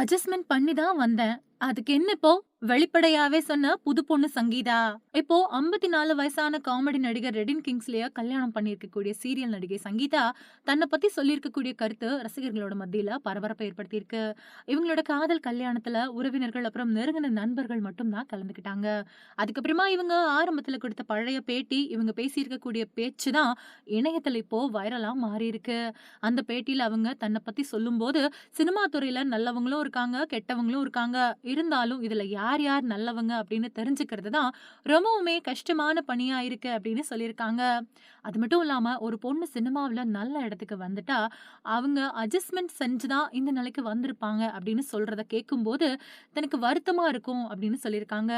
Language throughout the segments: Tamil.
அட்ஜஸ்ட்மெண்ட் பண்ணி தான் வந்தேன். அதுக்கு என்ன இப்போ? வெளிப்படையாவே சொன்ன புது பொண்ணு சங்கீதா. இப்போ 54 வயசான காமெடி நடிகர் ரெடின் கிங்ஸ்லிய கல்யாணம் பண்ணியிருக்கக்கூடிய சீரியல் நடிகை சங்கீதா, தன்னை பத்தி சொல்லியிருக்கக்கூடிய கருத்து ரசிகர்களோட மத்தியில பரபரப்பை ஏற்படுத்தியிருக்கு. இவங்களோட காதல் கல்யாணத்துல உறவினர்கள் அப்புறம் நெருங்கின நண்பர்கள் மட்டும் தான் கலந்துக்கிட்டாங்க. அதுக்கப்புறமா இவங்க ஆரம்பத்துல கொடுத்த பழைய பேட்டி, இவங்க பேசியிருக்கக்கூடிய பேச்சு தான் இணையத்துல இப்போ வைரலா மாறியிருக்கு. அந்த பேட்டியில அவங்க தன்னை பத்தி சொல்லும்போது, சினிமா துறையில நல்லவங்களும் இருக்காங்க, கெட்டவங்களும் இருக்காங்க. இருந்தாலும் இதில் யார் யார் நல்லவங்க அப்படின்னு தெரிஞ்சுக்கிறது தான் ரொம்பவுமே கஷ்டமான பணியாக இருக்குது அப்படின்னு சொல்லியிருக்காங்க. அது மட்டும் இல்லாமல் ஒரு பொண்ணு சினிமாவில் நல்ல இடத்துக்கு வந்துட்டா, அவங்க அட்ஜஸ்ட்மெண்ட் செஞ்சு தான் இந்த நிலைக்கு வந்திருப்பாங்க அப்படின்னு சொல்கிறத கேட்கும்போது, தனக்கு வருத்தமாக இருக்கும் அப்படின்னு சொல்லியிருக்காங்க.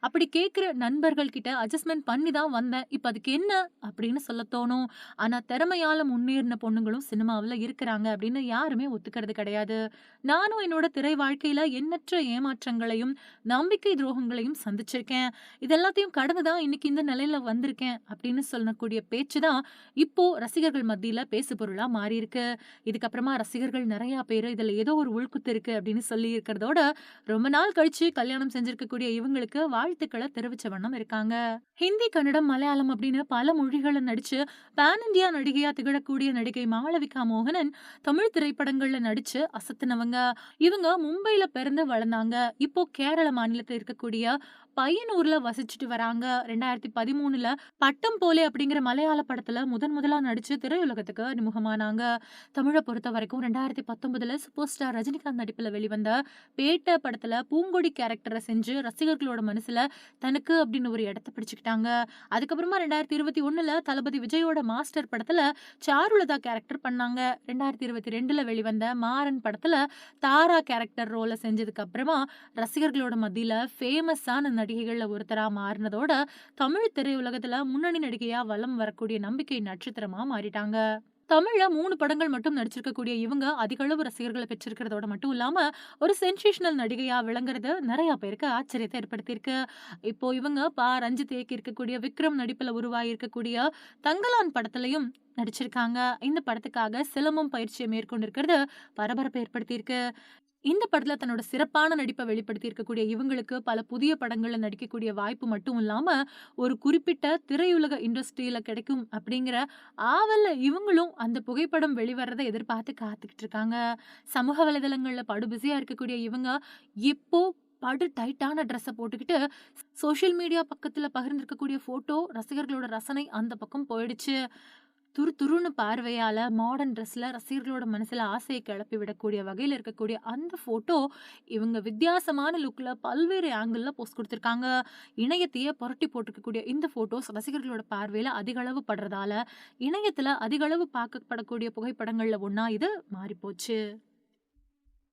அப்படி கேட்குற நண்பர்கள் கிட்ட அட்ஜஸ்ட்மெண்ட் பண்ணி தான் வந்தேன். இப்போ அதுக்கு என்ன? அப்படின்னு சொல்ல தோணும். ஆனால் திறமையால் முன்னேறின பொண்ணுங்களும் சினிமாவில் இருக்கிறாங்க அப்படின்னு யாருமே ஒத்துக்கிறது கிடையாது. நானும் என்னோட திரை வாழ்க்கையில் எண்ணற்ற ஏமாற்றங்களையும், நம்பிக்கை துரோகங்களையும் சந்திச்சிருக்கேன். இதெல்லாத்தையும் கடந்து தான் இன்னைக்கு இந்த நிலையில வந்திருக்கேன் அப்படின்னு சொல்லக்கூடிய பேச்சு தான் இப்போ ரசிகர்கள் மத்தியில பேசு பேசுபொருளா மாறியிருக்கு. இதுக்கப்புறமா ரசிகர்கள் நிறைய பேர் இதுல ஏதோ ஒரு உள்குத்து இருக்கு அப்படின்னு சொல்லி இருக்கிறதோட, ரொம்ப நாள் கழிச்சு கல்யாணம் செஞ்சிருக்கக்கூடிய இவங்களுக்கு வாழ்த்துக்களை தெரிவிச்ச வண்ணம் இருக்காங்க. ஹிந்தி, கன்னடம், மலையாளம் அப்படின்னு பல மொழிகளை நடிச்சு பேன் இந்தியா நடிகையா திகழக்கூடிய நடிகை மாளவிகா மோகனன், தமிழ் திரைப்படங்கள்ல நடிச்சு அசத்துனவங்க. இவங்க மும்பையில பிறந்து வளர்ந்தாங்க. இப்போ கேரள மாநிலத்தில் இருக்கக்கூடிய பையனூர்ல வசிச்சுட்டு வராங்க. 2013ல பட்டம் போலே அப்படிங்கிற மலையாள படத்துல முதன் முதலா நடிச்சு திரையுலகத்துக்கு அறிமுகமானாங்க. தமிழ பொறுத்தவரைக்கும் 2019ல சூப்பர் ஸ்டார் ரஜினிகாந்த் நடிப்புல வெளிவந்த பேட்ட படத்துல பூங்கொடி கேரக்டரை செஞ்சு ரசிகர்களோட மனசுல தனக்கு அப்படின்னு ஒரு இடத்த பிடிச்சுக்கிட்டாங்க. அதுக்கப்புறமா 2021ல தளபதி விஜயோட மாஸ்டர் படத்துல சாருலதா கேரக்டர் பண்ணாங்க. 2022ல வெளிவந்த மாறன் படத்துல தாரா கேரக்டர் ரோலை செஞ்சதுக்கு அப்புறமா ரசிகர்களோட மத்தியில் ஃபேமஸான நடிகைகளில் ஒருத்தராக மாறினதோட தமிழ் திரையுலகத்தில் முன்னணி நடிகையாக வலம் வரக்கூடிய நம்பிக்கை நட்சத்திரமாக மாறிட்டாங்க. தமிழ்ல மூணு படங்கள் மட்டும் நடிச்சிருக்கக்கூடிய இவங்க அதிக அளவு ரசிகர்களை பெற்றிருக்கிறதோட மட்டும் இல்லாம, ஒரு சென்சேஷனல் நடிகையா விளங்குறது நிறைய பேருக்கு ஆச்சரியத்தை ஏற்படுத்தியிருக்கு. இப்போ இவங்க பா ரஞ்சித் இயக்கியிருக்கக்கூடிய விக்ரம் நடிப்புல உருவாகியிருக்கக்கூடிய தங்கலான் படத்திலையும் நடிச்சிருக்காங்க. இந்த படத்துக்காக சிலம்பம் பயிற்சியை மேற்கொண்டிருக்கிறது பரபரப்பை ஏற்படுத்தியிருக்கு. இந்த படத்துல தன்னோட சிறப்பான நடிப்பை வெளிப்படுத்தி இருக்கக்கூடிய இவங்களுக்கு பல புதிய படங்கள்ல நடிக்கக்கூடிய வாய்ப்பு மட்டும் இல்லாம, ஒரு குறிப்பிட்ட திரையுலக இண்டஸ்ட்ரியில கிடைக்கும் அப்படிங்கிற ஆவல்ல இவங்களும் அந்த புகைப்படம் வெளிவரதை எதிர்பார்த்து காத்துக்கிட்டு இருக்காங்க. சமூக வலைதளங்கள்ல படு பிஸியா இருக்கக்கூடிய இவங்க, எப்போ படு டைட்டான ட்ரெஸ்ஸை போட்டுக்கிட்டு சோஷியல் மீடியா பக்கத்தில் பகிர்ந்திருக்கக்கூடிய ஃபோட்டோ ரசிகர்களோட ரசனை அந்த பக்கம் போயிடுச்சு. துரு துருன்னு பார்வையால் மாடர்ன் ட்ரெஸ்ஸில் ரசிகர்களோட மனசில் ஆசையை கிளப்பி விடக்கூடிய வகையில் இருக்கக்கூடிய அந்த ஃபோட்டோ, இவங்க வித்தியாசமான லுக்கில் பல்வேறு ஆங்கிளில் போஸ்ட் கொடுத்துருக்காங்க இணையத்தையே புரட்டி போட்டிருக்கக்கூடிய இந்த ஃபோட்டோஸ் ரசிகர்களோட பார்வையில் அதிகளவு படுறதால, இணையத்தில் அதிகளவு பார்க்கப்படக்கூடிய புகைப்படங்களில் ஒன்றா இது மாறிப்போச்சு.